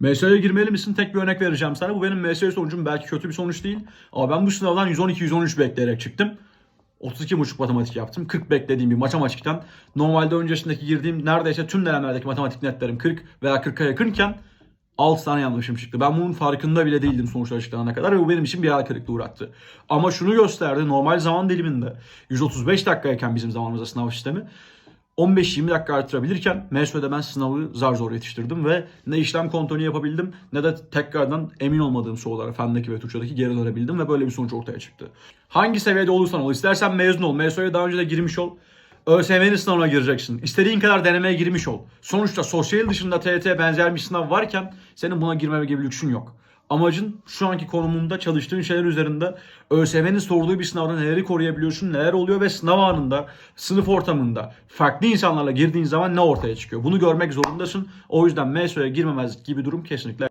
MSO'ya girmeli misin? Tek bir örnek vereceğim sana. Bu benim MSO sonucum belki kötü bir sonuç değil. Ama ben bu sınavdan 112-113 bekleyerek çıktım. 32,5 matematik yaptım. 40 beklediğim bir matematikten. Normalde öncesindeki girdiğim neredeyse tüm dönemlerdeki matematik netlerim 40 veya 40'a yakınken 6 tane yanlışım çıktı. Ben bunun farkında bile değildim sonuçlar açıklanana kadar ve bu benim için bir hayal kırıklığı uğrattı. Ama şunu gösterdi normal zaman diliminde 135 dakikayken bizim zamanımızda sınav sistemi 15-20 dakika artırabilirken MSÖ'de ben sınavı zar zor yetiştirdim ve ne işlem kontrolü yapabildim ne de tekrardan emin olmadığım sorulara fendeki ve Türkçedeki geri dönebildim ve böyle bir sonuç ortaya çıktı. Hangi seviyede olursan ol, istersen mezun ol, MSÖ'ye daha önce de girmiş ol, ÖSYM'nin sınavına gireceksin. İstediğin kadar denemeye girmiş ol. Sonuçta sosyal dışında TYT benzer bir sınav varken senin buna girme gibi lüksün yok. Amacın şu anki konumunda çalıştığın şeyler üzerinde ÖSYM'nin sorduğu bir sınavda neleri koruyabiliyorsun, neler oluyor ve sınav anında, sınıf ortamında farklı insanlarla girdiğin zaman ne ortaya çıkıyor. Bunu görmek zorundasın. O yüzden MSÖ'ye girmemezlik gibi durum kesinlikle